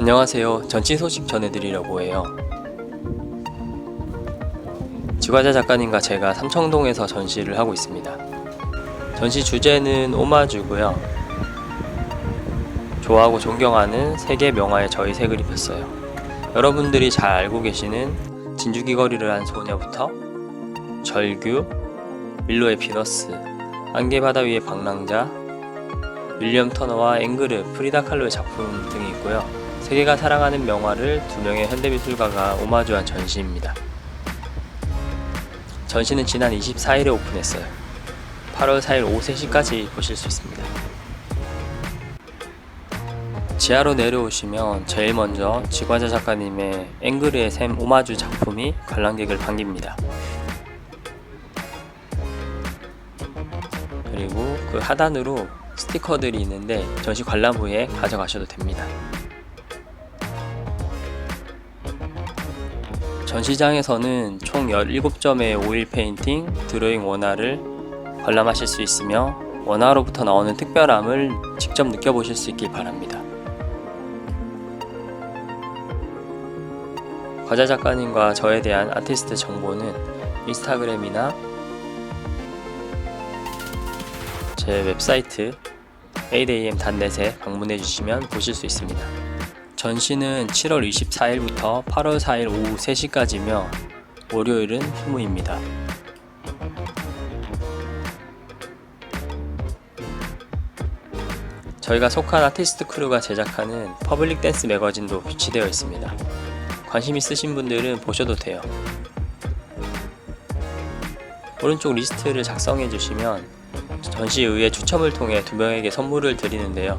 안녕하세요. 전치 소식 전해드리려고 해요. 지과자 작가님과 제가 삼청동에서 전시를 하고 있습니다. 전시 주제는 오마주고요. 좋아하고 존경하는 세계 명화에 저희 색을 입혔어요. 여러분들이 잘 알고 계시는 진주기 거리를 한 소녀부터 절규, 밀로의 피너스, 안개바다 위의 방랑자, 윌리엄 터너와 앵그르, 프리다 칼로의 작품 등이 있고요. 세계가 사랑하는 명화를 두 명의 현대미술가가 오마주한 전시입니다. 전시는 지난 24일에 오픈했어요. 8월 4일 오후 3시까지 보실 수 있습니다. 지하로 내려오시면 제일 먼저 지과자 작가님의 앵그르의 샘 오마주 작품이 관람객을 반깁니다. 그리고 그 하단으로 스티커들이 있는데 전시 관람 후에 가져가셔도 됩니다. 전시장에서는 총 17점의 오일 페인팅, 드로잉 원화를 관람하실 수 있으며 원화로부터 나오는 특별함을 직접 느껴보실 수 있길 바랍니다. 과자 작가님과 저에 대한 아티스트 정보는 인스타그램이나 제 웹사이트 aam.net에 방문해 주시면 보실 수 있습니다. 전시는 7월 24일부터 8월 4일 오후 3시까지며 월요일은 휴무입니다. 저희가 속한 아티스트 크루가 제작하는 퍼블릭 댄스 매거진도 비치되어 있습니다. 관심 있으신 분들은 보셔도 돼요. 오른쪽 리스트를 작성해 주시면 전시 의회 추첨을 통해 두 명에게 선물을 드리는데요.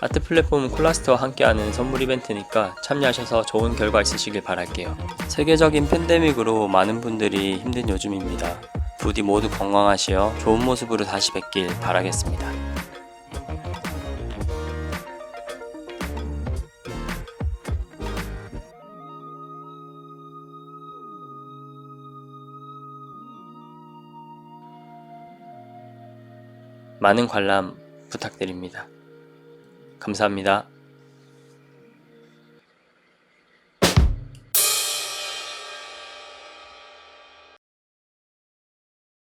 아트 플랫폼 콜라스트와 함께하는 선물 이벤트니까 참여하셔서 좋은 결과 있으시길 바랄게요. 세계적인 팬데믹으로 많은 분들이 힘든 요즘입니다. 부디 모두 건강하시어 좋은 모습으로 다시 뵙길 바라겠습니다. 많은 관람 부탁드립니다. 감사합니다.